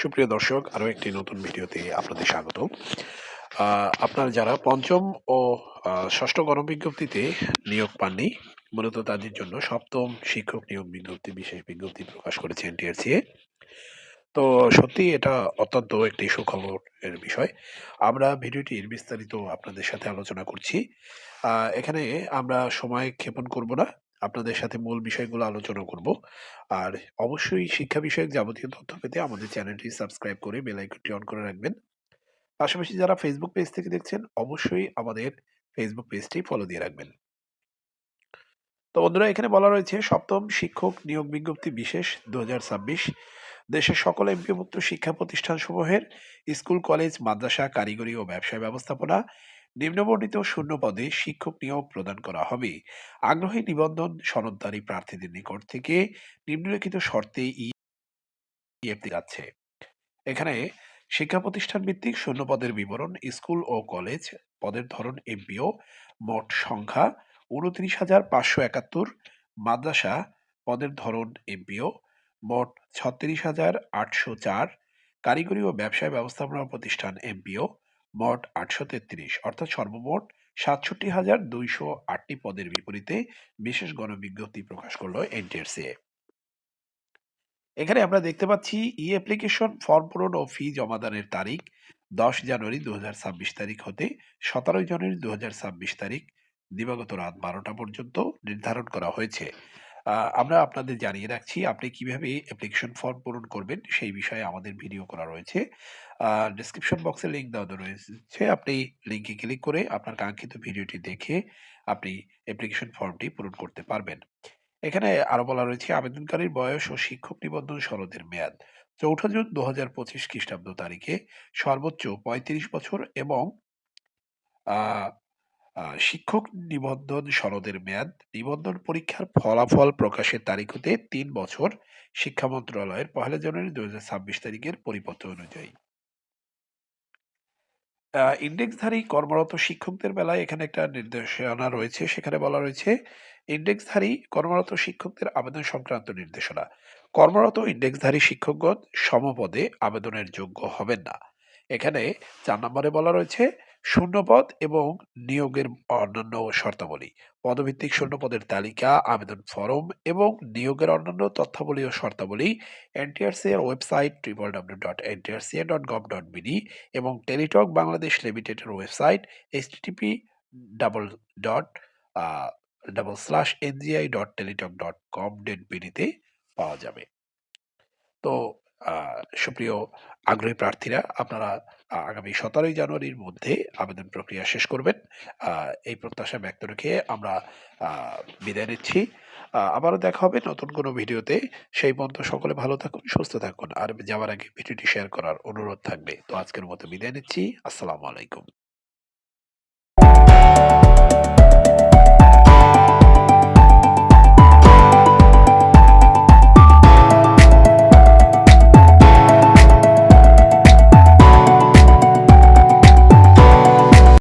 সুপ্রিয় দর্শক, আরও একটি নতুন ভিডিওতে আপনাদের স্বাগত। আপনারা যারা পঞ্চম ও ষষ্ঠ গণবিজ্ঞপ্তিতে নিয়োগ পাননি, মূলত তাদের জন্য সপ্তম শিক্ষক নিয়োগ বিজ্ঞপ্তি, বিশেষ বিজ্ঞপ্তি প্রকাশ করেছে এনটিআরসিএ। তো সত্যি এটা অত্যন্ত একটি সুখবর এর বিষয়। আমরা ভিডিওটির বিস্তারিত আপনাদের সাথে আলোচনা করছি। এখানে আমরা সময় ক্ষেপণ করব না। আপনাদের সাথে মূল বিষয়গুলো আলোচনা করব। আর অবশ্যই শিক্ষা বিষয়ক যাবতীয় তথ্য পেতে আমাদের চ্যানেলটি সাবস্ক্রাইব করে বেল আইকনটি অন করে রাখবেন। পাশাপাশি যারা ফেসবুক পেজ থেকে দেখছেন, অবশ্যই আমাদের ফেসবুক পেজটি ফলো দিয়ে রাখবেন। তো বন্ধুরা, এখানে বলা রয়েছে, সপ্তম শিক্ষক নিয়োগ বিজ্ঞপ্তি বিশেষ দু হাজার ছাব্বিশ। দেশের সকল এমপিভুক্ত শিক্ষা প্রতিষ্ঠানসমূহের স্কুল, কলেজ, মাদ্রাসা, কারিগরি ও ব্যবসায় ব্যবস্থাপনা নিম্নবর্ণিত শূন্য পদে শিক্ষক নিয়োগ প্রদান করা হবে। আগ্রহী নিবন্ধন সনদধারী প্রার্থীদের নিকট থেকে নিম্নলিখিত শর্তে ইএফটি যাচ্ছে। এখানে শিক্ষা প্রতিষ্ঠান ভিত্তিক শূন্য পদের বিবরণ স্কুল ও কলেজ পদের ধরন এমপিও, মোট সংখ্যা উনত্রিশ হাজার পাঁচশো একাত্তর, মাদ্রাসা পদের ধরন এমপিও, মোট ছত্রিশ হাজার আটশো চার, কারিগরি ও ব্যবসায় ব্যবস্থাপনা প্রতিষ্ঠান এমপিও মোট আটশো তেত্রিশ, অর্থাৎ সর্বমোট সাতষট্টি হাজার দুইশো আটটি পদের বিপরীতে বিশেষ গণবিজ্ঞপ্তি প্রকাশ করল এনটিআরসিএ এখানে আমরা দেখতে পাচ্ছি ই অ্যাপ্লিকেশন ফর্ম পূরণ ও ফি জমাদানের তারিখ দশ জানুয়ারি দু হাজার ছাব্বিশ তারিখ হতে সতেরোই জানুয়ারি দু হাজার ছাব্বিশ তারিখ দিবাগত রাত বারোটা পর্যন্ত নির্ধারণ করা হয়েছে। আমরা আপনাদের জানিয়ে রাখছি, আপনি কীভাবে অ্যাপ্লিকেশন ফর্ম পূরণ করবেন সেই বিষয়ে আমাদের ভিডিও করা রয়েছে। ডিসক্রিপশন বক্সে লিঙ্ক দেওয়া রয়েছে, আপনি লিঙ্কে ক্লিক করে আপনার কাঙ্ক্ষিত ভিডিওটি দেখে আপনি অ্যাপ্লিকেশন ফর্মটি পূরণ করতে পারবেন। এখানে আরও বলা রয়েছে, আবেদনকারীর বয়স ও শিক্ষক নিবন্ধন সনদের মেয়াদ। চৌঠা জুন দু হাজার পঁচিশ খ্রিস্টাব্দ তারিখে সর্বোচ্চ পঁয়ত্রিশ বছর এবং শিক্ষক নিবন্ধন সনদের মেয়াদ, নিবন্ধন পরীক্ষার ফলাফল প্রকাশের তারিখ হতে তিন বছর শিক্ষা মন্ত্রণালয়ের পহেলা জানুয়ারি দু হাজার ছাব্বিশ তারিখের পরিপত্র অনুযায়ী। ইন্ডেক্সধারী কর্মরত শিক্ষকদের বেলায় এখানে একটা নির্দেশনা রয়েছে, সেখানে বলা রয়েছে, ইন্ডেক্সধারী কর্মরত শিক্ষকদের আবেদন সংক্রান্ত নির্দেশনা। কর্মরত ইন্ডেক্সধারী শিক্ষকগণ সমপদে আবেদনের যোগ্য হবেন না। এখানে চার নম্বরে বলা রয়েছে শূন্যপদ এবং নিয়োগের অন্যান্য শর্তাবলী। পদভিত্তিক শূন্যপদের তালিকা আবেদন ফরম এবং নিয়োগের অন্যান্য তথ্যাবলী ও শর্তাবলী এনটিআরসি এর website triple W dot NTRCA dot gov dot BD এবং টেলিটক বাংলাদেশ লিমিটেডের website HTTP double dot double slash NGI dot Teletalk dot com dot বিডিতে পাওয়া যাবে। তো সুপ্রিয় আগ্রহী প্রার্থীরা আপনারা আগামী সতেরোই জানুয়ারির মধ্যে আবেদন প্রক্রিয়া শেষ করবেন। এই প্রত্যাশা ব্যক্ত রেখে আমরা বিদায় নিচ্ছি। আবারও দেখা হবে নতুন কোনো ভিডিওতে। সেই পর্যন্ত সকলে ভালো থাকুন, সুস্থ থাকুন। আর যাওয়ার আগে ভিডিওটি শেয়ার করার অনুরোধ থাকবে। তো আজকের মতো বিদায় নিচ্ছি। আসসালামু আলাইকুম।